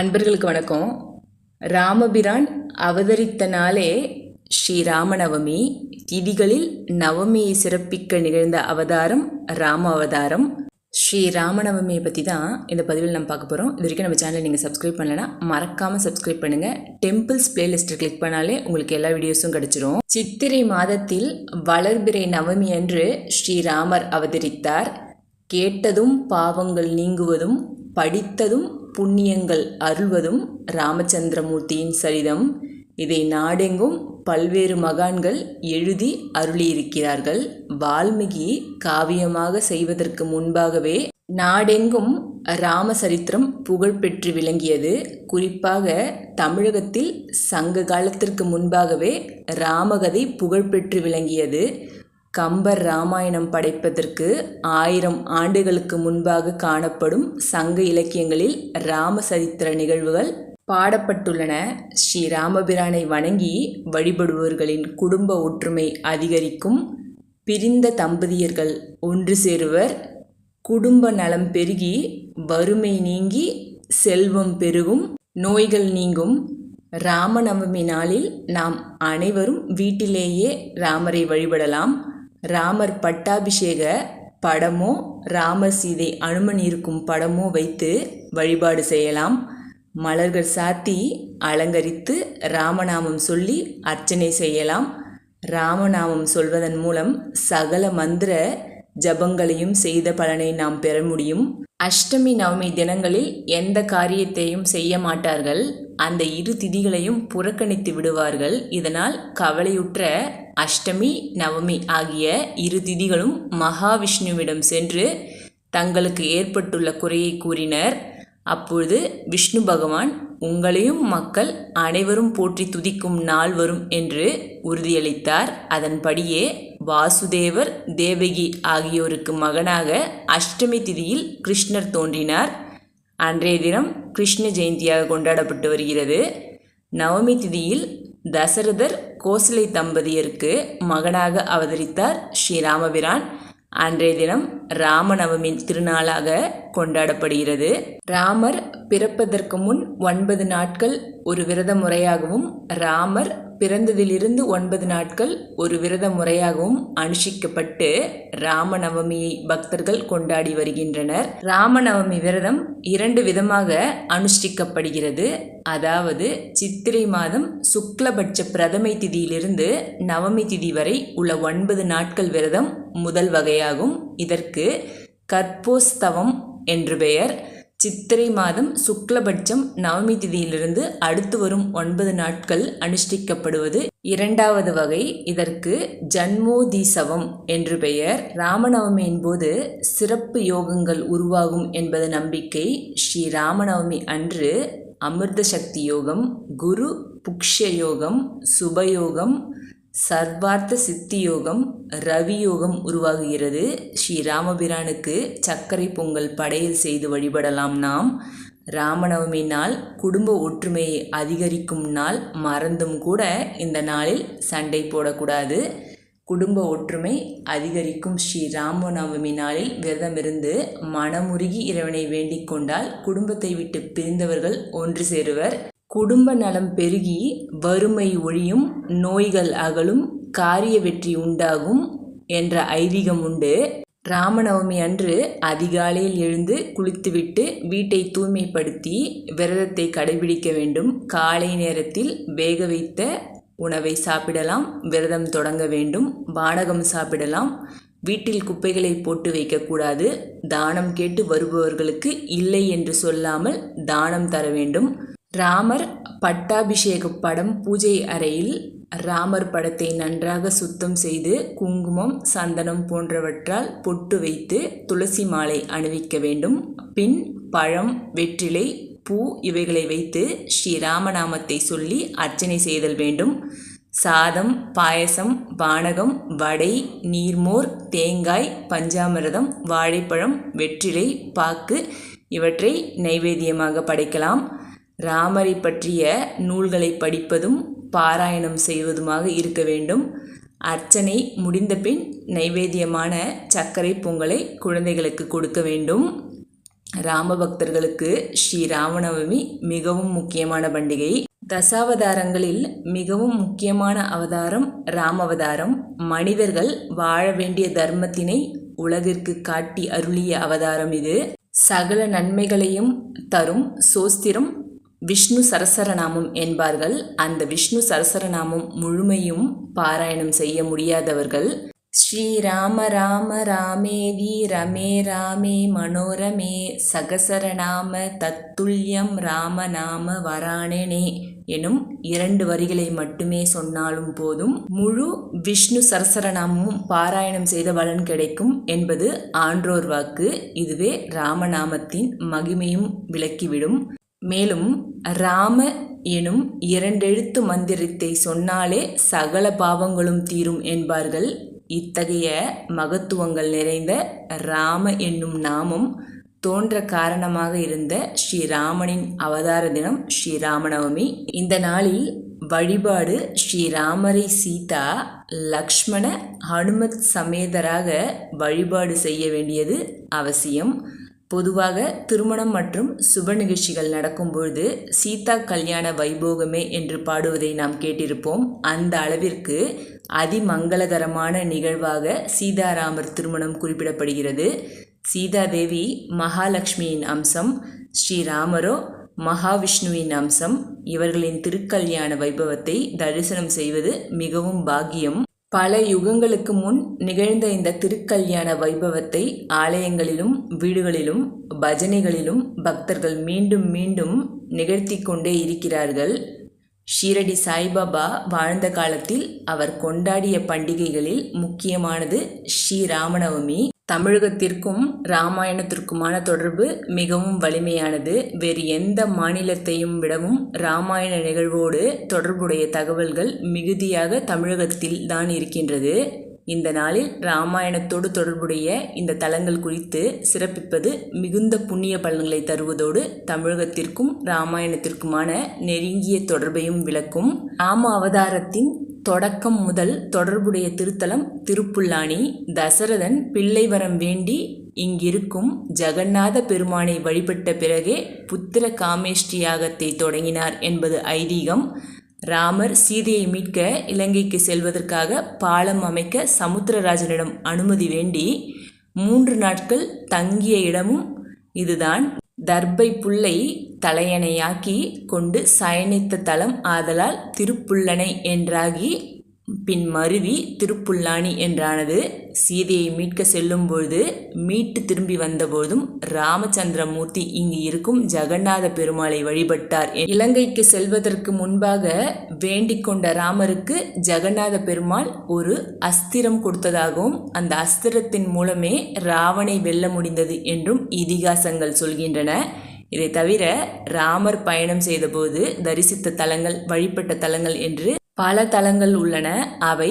அன்பர்களுக்கு வணக்கம். ராமபிரான் அவதரித்த நாளே ஸ்ரீராமநவமி திதிகளில் நவமியை சிறப்பிக்க நிகழ்ந்த அவதாரம் ராம அவதாரம். ஸ்ரீ ராமநவமியை பற்றி தான் இந்த பதிவில் நம்ம பார்க்க போகிறோம் இது வரைக்கும் நம்ம சேனலை நீங்கள் சப்ஸ்கிரைப் பண்ணலைன்னா மறக்காமல் சப்ஸ்கிரைப் பண்ணுங்கள் டெம்பிள்ஸ் பிளேலிஸ்ட்டை கிளிக் பண்ணாலே உங்களுக்கு எல்லா வீடியோஸும் கிடச்சிரும். சித்திரை மாதத்தில் வளர்பிறை நவமி அன்று ஸ்ரீராமர் அவதரித்தார். கேட்டதும் பாவங்கள் நீங்குவதும் படித்ததும் புண்ணியங்கள் அருள்வதும் ராமச்சந்திரமூர்த்தியின் சரிதம். இதை நாடெங்கும் பல்வேறு மகான்கள் எழுதி அருளியிருக்கிறார்கள். வால்மீகி காவியமாக செய்வதற்கு முன்பாகவே நாடெங்கும் ராமசரித்திரம் புகழ்பெற்று விளங்கியது. குறிப்பாக தமிழகத்தில் சங்க காலத்திற்கு முன்பாகவே ராமகதை புகழ்பெற்று விளங்கியது. கம்பர் ராமாயணம் படைப்பதற்கு ஆயிரம் ஆண்டுகளுக்கு முன்பாக காணப்படும் சங்க இலக்கியங்களில் ராமசரித்திர நிகழ்வுகள் பாடப்பட்டுள்ளன. ஸ்ரீ ராமபிரானை வணங்கி வழிபடுபவர்களின் குடும்ப ஒற்றுமை அதிகரிக்கும். பிரிந்த தம்பதியர்கள் ஒன்று சேருவர். குடும்ப நலம் பெருகி வறுமை நீங்கி செல்வம் பெருகும். நோய்கள் நீங்கும். ராமநவமி நாளில் நாம் அனைவரும் வீட்டிலேயே ராமரை வழிபடலாம். ராமர் பட்டாபிஷேக படமோ ராமர் சீதை அனுமன் இருக்கும் படமோ வைத்து வழிபாடு செய்யலாம். மலர்கள் சாத்தி அலங்கரித்து ராமநாமம் சொல்லி அர்ச்சனை செய்யலாம். ராமநாமம் சொல்வதன் மூலம் சகல மந்திர ஜபங்களையும் செய்த பலனை நாம் பெற முடியும். அஷ்டமி நவமி தினங்களில் எந்த காரியத்தையும் செய்ய மாட்டார்கள். அந்த இரு திதிகளையும் புறக்கணித்து விடுவார்கள். இதனால் கவலையுற்ற அஷ்டமி நவமி ஆகிய இரு திதிகளும் மகாவிஷ்ணுவிடம் சென்று தங்களுக்கு ஏற்பட்டுள்ள குறையை கூறினர். அப்பொழுது விஷ்ணு பகவான் உங்களையும் மக்கள் அனைவரும் போற்றி துதிக்கும் நாள் வரும் என்று உறுதியளித்தார். அதன்படியே வாசுதேவர் தேவகி ஆகியோருக்கு மகனாக அஷ்டமி திதியில் கிருஷ்ணர் தோன்றினார். அன்றைய தினம் கிருஷ்ண ஜெயந்தியாக கொண்டாடப்பட்டு வருகிறது. நவமி திதியில் தசரதர் கோசலை தம்பதியருக்கு மகனாக அவதரித்தார் ஸ்ரீராமபிரான். அன்றைய தினம் ராமநவமி திருநாளாக கொண்டாடப்படுகிறது. ராமர் பிறப்பதற்கு முன் ஒன்பது நாட்கள் ஒரு விரத முறையாகவும் ராமர் பிறந்ததிலிருந்து ஒன்பது நாட்கள் ஒரு விரத முறையாகவும் அனுஷ்டிக்கப்பட்டு ராமநவமியை பக்தர்கள் கொண்டாடி வருகின்றனர். ராமநவமி விரதம் இரண்டு விதமாக அனுஷ்டிக்கப்படுகிறது. அதாவது சித்திரை மாதம் சுக்லபட்ச பிரதமை திதியிலிருந்து நவமி திதி வரை உள்ள ஒன்பது நாட்கள் விரதம் முதல் வகையாகும். இதற்கு கற்போஸ்தவம் என்று பெயர். சித்திரை மாதம் சுக்லபட்சம் நவமி திதியிலிருந்து அடுத்து வரும் ஒன்பது நாட்கள் அனுஷ்டிக்கப்படுவது இரண்டாவது வகை. இதற்கு ஜன்மோதீசவம் என்று பெயர். ராமநவமியின் போது சிறப்பு யோகங்கள் உருவாகும் என்பது நம்பிக்கை. ஸ்ரீ ராமநவமி அன்று அமிர்த சக்தி யோகம் குரு புக்ஷ யோகம் சுபயோகம் சர்வார்த்த சித்தி யோகம் ரவி யோகம் உருவாகுகிறது. ஸ்ரீ ராமபிரானுக்கு சர்க்கரை பொங்கல் படையல் செய்து வழிபடலாம் நாம். ராமநவமி நாள் குடும்ப ஒற்றுமையை அதிகரிக்கும் நாள். மறந்தும் கூட இந்த நாளில் சண்டை போடக்கூடாது. குடும்ப ஒற்றுமை அதிகரிக்கும் ஸ்ரீ ராமநவமி நாளில் விரதமிருந்து மனமுருகி இறைவனை வேண்டிக் கொண்டால் குடும்பத்தை விட்டு பிரிந்தவர்கள் ஒன்று சேருவர். குடும்ப நலம் பெருகி வறுமை ஒழியும் நோய்கள் அகலும் காரிய வெற்றி உண்டாகும் என்ற ஐதீகம் உண்டு. ராமநவமி அன்று அதிகாலையில் எழுந்து குளித்துவிட்டு வீட்டை தூய்மைப்படுத்தி விரதத்தை கடைபிடிக்க வேண்டும். காலை நேரத்தில் வேக வைத்த உணவை சாப்பிடலாம் விரதம் தொடங்க வேண்டும் பானகம் சாப்பிடலாம். வீட்டில் குப்பைகளை போட்டு வைக்கக்கூடாது தானம் கேட்டு வருபவர்களுக்கு இல்லை என்று சொல்லாமல் தானம் தர வேண்டும். ராமர் பட்டாபிஷேக படம் பூஜை அறையில் ராமர் படத்தை நன்றாக சுத்தம் செய்து குங்குமம் சந்தனம் போன்றவற்றால் பொட்டு வைத்து துளசி மாலை அணிவிக்க வேண்டும். பின் பழம் வெற்றிலை பூ இவைகளை வைத்து ஸ்ரீராமநாமத்தை சொல்லி அர்ச்சனை செய்தல் வேண்டும். சாதம் பாயசம் பானகம் வடை நீர்மோர் தேங்காய் பஞ்சாமிரதம் வாழைப்பழம் வெற்றிலை பாக்கு இவற்றை நைவேத்தியமாக படைக்கலாம். ராமரை பற்றிய நூல்களை படிப்பதும் பாராயணம் செய்வதுமாக இருக்க வேண்டும். அர்ச்சனை முடிந்த பின் நைவேத்தியமான சர்க்கரை பொங்கலை குழந்தைகளுக்கு கொடுக்க வேண்டும். ராம பக்தர்களுக்கு ஸ்ரீ ராமநவமி மிகவும் முக்கியமான பண்டிகை. தசாவதாரங்களில் மிகவும் முக்கியமான அவதாரம் ராமவதாரம். மனிதர்கள் வாழ வேண்டிய தர்மத்தினை உலகிற்கு காட்டி அருளிய அவதாரம் இது. சகல நன்மைகளையும் தரும் சோஸ்திரம் விஷ்ணு சரசரநாமம் என்பார்கள். அந்த விஷ்ணு சரசரநாமம் முழுமையும் பாராயணம் செய்ய முடியாதவர்கள். ஸ்ரீராம ராம ராமேதி ரமே ராமே மனோரமே சகசரநாம தத்துல்யம் ராமநாம வராணனே எனும் இரண்டு வரிகளை மட்டுமே சொன்னாலும் போதும் முழு விஷ்ணு சரசரநாமமும் பாராயணம் செய்த பலன் கிடைக்கும் என்பது ஆன்றோர் வாக்கு. இதுவே ராமநாமத்தின் மகிமையும் விளக்கிவிடும். மேலும் ராம எனும் இரண்டெழுத்து மந்திரத்தை சொன்னாலே சகல பாவங்களும் தீரும் என்பார்கள். இத்தகைய மகத்துவங்கள் நிறைந்த ராம என்னும் நாமம் தோன்ற காரணமாக இருந்த ஸ்ரீராமனின் அவதார தினம் ஸ்ரீராமநவமி. இந்த நாளில் வழிபாடு ஸ்ரீராமரை சீதா லக்ஷ்மண ஹனுமத் சமேதராக வழிபாடு செய்ய வேண்டியது அவசியம். பொதுவாக திருமணம் மற்றும் சுப நிகழ்ச்சிகள் நடக்கும்பொழுது சீதா கல்யாண வைபோகமே என்று பாடுவதை நாம் கேட்டிருப்போம். அந்த அளவிற்கு அதிமங்களகரமான நிகழ்வாக சீதாராமர் திருமணம் குறிப்பிடப்படுகிறது. சீதாதேவி மகாலட்சுமியின் அம்சம் ஸ்ரீராமரோ மகாவிஷ்ணுவின் அம்சம் இவர்களின் திருக்கல்யாண வைபவத்தை தரிசனம் செய்வது மிகவும் பாக்கியம். பல யுகங்களுக்கு முன் நிகழ்ந்த இந்த திருக்கல்யாண வைபவத்தை ஆலயங்களிலும் வீடுகளிலும் பஜனைகளிலும் பக்தர்கள் மீண்டும் மீண்டும் நிகழ்த்தி கொண்டே இருக்கிறார்கள். ஷீரடி சாய்பாபா வாழ்ந்த காலத்தில் அவர் கொண்டாடிய பண்டிகைகளில் முக்கியமானது ஸ்ரீராமநவமி தமிழகத்திற்கும் ராமாயணத்திற்குமான தொடர்பு மிகவும் வலிமையானது. வேறு எந்த மாநிலத்தையும் விடவும் இராமாயண நிகழ்வோடு தொடர்புடைய தகவல்கள் மிகுதியாக தமிழகத்தில் தான் இருக்கின்றது. இந்த நாளில் ராமாயணத்தோடு தொடர்புடைய இந்த தலங்கள் குறித்து சிறப்பிப்பது மிகுந்த புண்ணிய பலன்களை தருவதோடு தமிழகத்திற்கும் இராமாயணத்திற்குமான நெருங்கிய தொடர்பையும் விளக்கும். ராம அவதாரத்தின் தொடக்கம் முதல் தொடர்புடைய திருத்தலம் திருப்புல்லானி தசரதன் பிள்ளை வரம் வேண்டி இங்கிருக்கும் ஜெகநாத பெருமானை வழிபட்ட பிறகே புத்திர காமேஷ்டி யாகத்தை தொடங்கினார் என்பது ஐதீகம். ராமர் சீதையை மீட்க இலங்கைக்கு செல்வதற்காக பாலம் அமைக்க சமுத்திரராஜனிடம் அனுமதி வேண்டி மூன்று நாட்கள் தங்கிய இடமும் இதுதான். தர்பை புல்லை தலையணையாக்கி கொண்டு சயனித்த தலம் ஆதலால் திருப்புல்லனை என்றாகி பின் மருவி திருப்புல்லானி என்றானது. சீதையை மீட்க செல்லும் பொழுது மீட்டு திரும்பி வந்தபோதும் ராமச்சந்திரமூர்த்தி இங்கு இருக்கும் ஜெகநாத பெருமாளை வழிபட்டார். இலங்கைக்கு செல்வதற்கு முன்பாக வேண்டிக் கொண்ட ராமருக்கு ஜெகநாத பெருமாள் ஒரு அஸ்திரம் கொடுத்ததாகவும் அந்த அஸ்திரத்தின் மூலமே ராவனை வெல்ல முடிந்தது என்றும் இதிகாசங்கள் சொல்கின்றன. இதை தவிர ராமர் பயணம் செய்தபோது தரிசித்த தலங்கள் வழிபட்ட தலங்கள் என்று பல தலங்கள் உள்ளன. அவை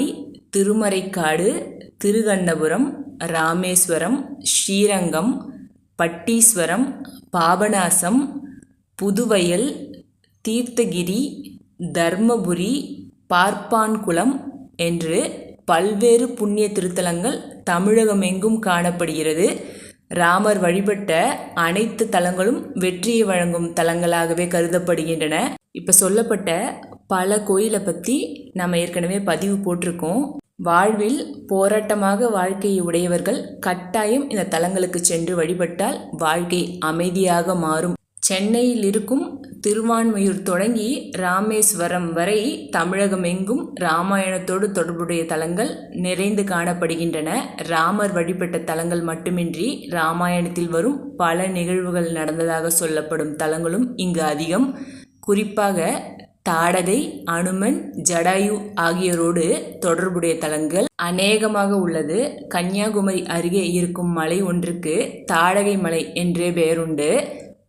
திருமறைக்காடு திருகண்ணபுரம் ராமேஸ்வரம் ஸ்ரீரங்கம் பட்டீஸ்வரம் பாபநாசம் புதுவயல் தீர்த்தகிரி தர்மபுரி பார்ப்பான்குளம் என்று பல்வேறு புண்ணிய திருத்தலங்கள் தமிழகமெங்கும் காணப்படுகிறது. ராமர் வழிபட்ட அனைத்து தலங்களும் வெற்றியை வழங்கும் தலங்களாகவே கருதப்படுகின்றன. இப்போ சொல்லப்பட்ட பல கோயிலை பற்றி நம்ம ஏற்கனவே பதிவு போட்டிருக்கோம். வாழ்வில் போராட்டமாக வாழ்க்கையை உடையவர்கள் கட்டாயம் இந்த தலங்களுக்கு சென்று வழிபட்டால் வாழ்க்கை அமைதியாக மாறும். சென்னையில் இருக்கும் திருவான்மையூர் தொடங்கி ராமேஸ்வரம் வரை தமிழகம் எங்கும் ராமாயணத்தோடு தொடர்புடைய தலங்கள் நிறைந்து காணப்படுகின்றன. ராமர் வழிபட்ட தலங்கள் மட்டுமின்றி ராமாயணத்தில் வரும் பல நிகழ்வுகள் நடந்ததாக சொல்லப்படும் தலங்களும் இங்கு அதிகம். குறிப்பாக தாடகை அனுமன் ஜடாயு ஆகியோரோடு தொடர்புடைய தலங்கள் அநேகமாக உள்ளது. கன்னியாகுமரி அருகே இருக்கும் மலை ஒன்றுக்கு தாடகை மலை என்றே பெயருண்டு.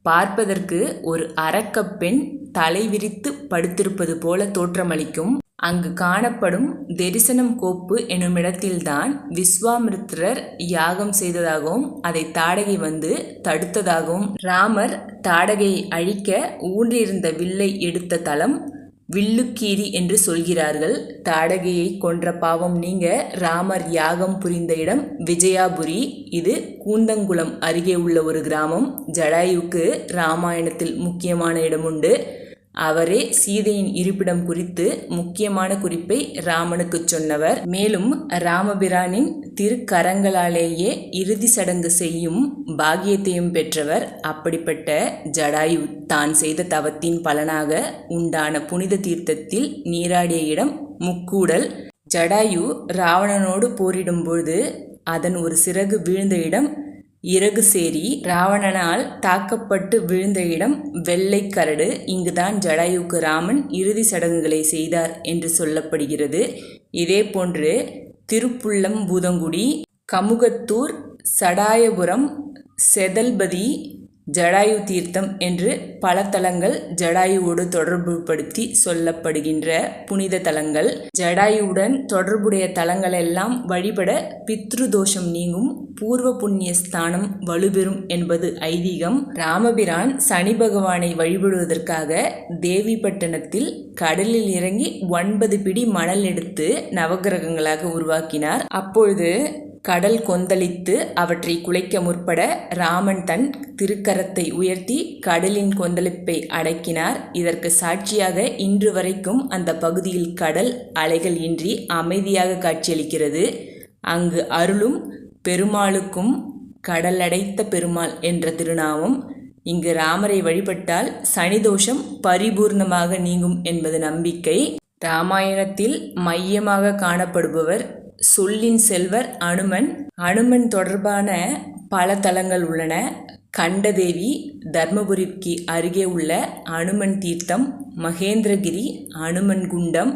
பார்ப்பதற்கு ஒரு அரக்கப்பெண் தலை விரித்து படுத்திருப்பது போல தோற்றமளிக்கும் அங்கு காணப்படும் தரிசனம் கோப்பு எனுமிடத்தில்தான் விஸ்வாமித்திரர் யாகம் செய்ததாகவும் அதை தாடகை வந்து தடுத்ததாகவும் ராமர் தாடகையை அழிக்க ஊன்றியிருந்த வில்லை எடுத்த தலம் வில்லுக்கீரி என்று சொல்கிறார்கள். தாடகையை கொன்ற பாவம் நீங்க ராமர் யாகம் புரிந்த இடம் விஜயாபுரி. இது கூந்தங்குளம் அருகே உள்ள ஒரு கிராமம். ஜடாயுக்கு ராமாயணத்தில் முக்கியமான இடம் உண்டு அவரே சீதையின் இருப்பிடம் குறித்து முக்கியமான குறிப்பை ராமனுக்கு சொன்னவர். மேலும் ராமபிரானின் திருக்கரங்களாலேயே இறுதி சடங்கு செய்யும் பாகியத்தையும் பெற்றவர். அப்படிப்பட்ட ஜடாயு தான் செய்த தவத்தின் பலனாக உண்டான புனித தீர்த்தத்தில் நீராடிய இடம் முக்கூடல். ஜடாயு ராவணனோடு போரிடும்பொழுது அதன் ஒரு சிறகு வீழ்ந்த இடம் இறகுசேரி ராவணனால் தாக்கப்பட்டு விழுந்த இடம் வெள்ளை கரடு. இங்குதான் ஜடாயுக்கு ராமன் இறுதி சடங்குகளை செய்தார் என்று சொல்லப்படுகிறது. இதேபோன்று திருப்புள்ளம் பூதங்குடி கமுகத்தூர் சடாயபுரம் செதல்பதி ஜடாயு தீர்த்தம் என்று பல தலங்கள் ஜடாயுவோடு தொடர்புபடுத்தி சொல்லப்படுகின்ற புனித தலங்கள். ஜடாயுவுடன் தொடர்புடைய தலங்களெல்லாம் வழிபட பித்ரு தோஷம் நீங்கும் பூர்வ புண்ணிய ஸ்தானம் வலுபெறும் என்பது ஐதீகம். ராமபிரான் சனி பகவானை வழிபடுவதற்காக தேவிப்பட்டினத்தில் கடலில் இறங்கி ஒன்பது பிடி மணல் எடுத்து நவகிரகங்களாக உருவாக்கினார். அப்பொழுது கடல் கொந்தளித்து அவற்றை குலைக்க முற்பட ராமன் தன் திருக்கரத்தை உயர்த்தி கடலின் கொந்தளிப்பை அடக்கினார். இதற்கு சாட்சியாக இன்று வரைக்கும் அந்த பகுதியில் கடல் அலைகள் இன்றி அமைதியாக காட்சியளிக்கிறது. அங்கு அருளும் பெருமாளுக்கும் கடலடைத்த பெருமாள் என்ற திருநாமம். இங்கு ராமரை வழிபட்டால் சனிதோஷம் பரிபூர்ணமாக நீங்கும் என்பது நம்பிக்கை. ராமாயணத்தில் மையமாக காணப்படுபவர் சொல்லின் செல்வர் அனுமன். அனுமன் தொடர்பான பல தலங்கள் உள்ளன. கண்டதேவி தர்மபுரிக்கு அருகே உள்ள அனுமன் தீர்த்தம் மகேந்திரகிரி அனுமன் குண்டம்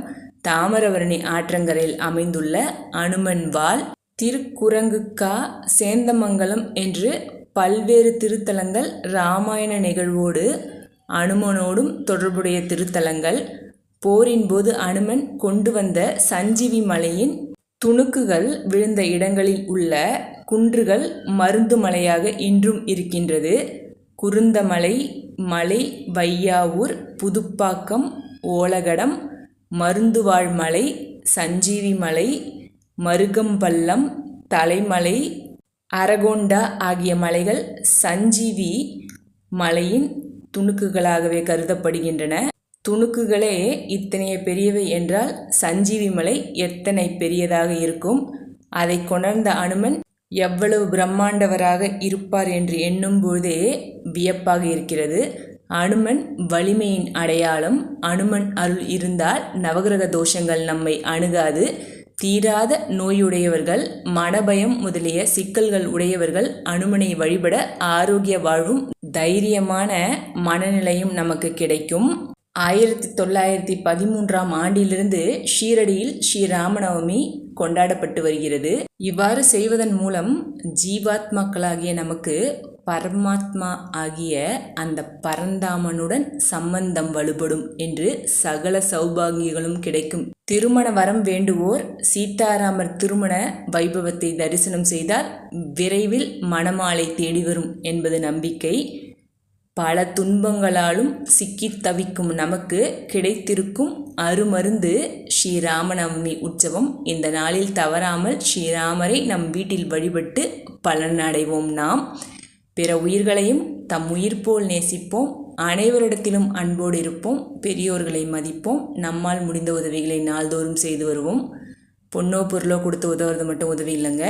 தாமிரவரணி ஆற்றங்கரையில் அமைந்துள்ள அனுமன் வால் திருக்குரங்குக்கா சேந்தமங்கலம் என்று பல்வேறு திருத்தலங்கள் இராமாயண நிகழ்வோடு அனுமனோடும் தொடர்புடைய திருத்தலங்கள். போரின் போது அனுமன் கொண்டு வந்த சஞ்சீவி மலையின் துணுக்குகள் விழுந்த இடங்களில் உள்ள குன்றுகள் மருந்து மலையாக இன்றும் இருக்கின்றது. குருந்தமலை மலை வையாவூர் புதுப்பாக்கம் ஓலகடம் மருந்துவாழ் மலை சஞ்சீவி மலை மருகம்பள்ளம் தலைமலை அரகோண்டா ஆகிய மலைகள் சஞ்சீவி மலையின் துணுக்குகளாகவே கருதப்படுகின்றன. துணுக்குகளே இத்தனைய பெரியவை என்றால் சஞ்சீவி மலை எத்தனை பெரியதாக இருக்கும்? அதை கொணர்ந்த அனுமன் எவ்வளவு பிரம்மாண்டவராக இருப்பார் என்று எண்ணும்போதே வியப்பாக இருக்கிறது அனுமன் வலிமையின் அடையாளம் அனுமன் அருள் இருந்தால் நவகிரக தோஷங்கள் நம்மை அணுகாது. தீராத நோயுடையவர்கள் மனபயம் முதலிய சிக்கல்கள் உடையவர்கள் அனுமனை வழிபட ஆரோக்கிய வாழ்வும் தைரியமான மனநிலையும் நமக்கு கிடைக்கும். ஆயிரத்தி தொள்ளாயிரத்தி பதிமூன்றாம் ஆண்டிலிருந்து ஷீரடியில் ஸ்ரீராமநவமி கொண்டாடப்பட்டு வருகிறது. இவ்வாறு செய்வதன் மூலம் ஜீவாத்மாக்களாகிய நமக்கு பரமாத்மா ஆகிய அந்த பரந்தாமனுடன் சம்பந்தம் வலுப்படும் என்று சகல சௌபாகியங்களும் கிடைக்கும். திருமண வரம் வேண்டுவோர் சீதாராமர் திருமண வைபவத்தை தரிசனம் செய்தால் விரைவில் மணமாலை தேடி வரும் என்பது நம்பிக்கை. பல துன்பங்களாலும் சிக்கி தவிக்கும் நமக்கு கிடைத்திருக்கும் அருமருந்து ஸ்ரீராமநவமி உற்சவம். இந்த நாளில் தவறாமல் ஸ்ரீராமரை நம் வீட்டில் வழிபட்டு பலனடைவோம் நாம். பிற உயிர்களையும் தம் உயிர் போல் நேசிப்போம். அனைவரிடத்திலும் அன்போடு இருப்போம். பெரியோர்களை மதிப்போம். நம்மால் முடிந்த உதவிகளை நாள்தோறும் செய்து வருவோம். பொண்ணோ பொருளோ கொடுத்து உதவுறது மட்டும் உதவி இல்லைங்க.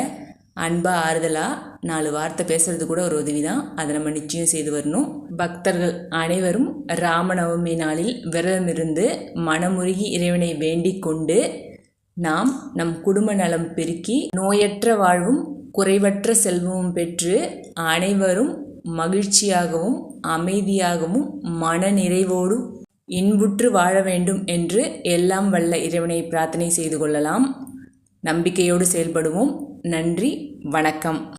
அன்பாக ஆறுதலாக நாலு வார்த்தை பேசுகிறது கூட ஒரு உதவி தான் அதை நம்ம நிச்சயம் செய்து வரணும். பக்தர்கள் அனைவரும் ராமநவமி நாளில் விரதமிருந்து மனமுருகி இறைவனை வேண்டிக் கொண்டு நாம் நம் குடும்ப நலம் பெருக்கி நோயற்ற வாழ்வும் குறைவற்ற செல்வமும் பெற்று அனைவரும் மகிழ்ச்சியாகவும் அமைதியாகவும் மன நிறைவோடும் இன்புற்று வாழ வேண்டும் என்று எல்லாம் வல்ல இறைவனை பிரார்த்தனை செய்து கொள்ளலாம். நம்பிக்கையோடு செயல்படுவோம். நன்றி. வணக்கம்.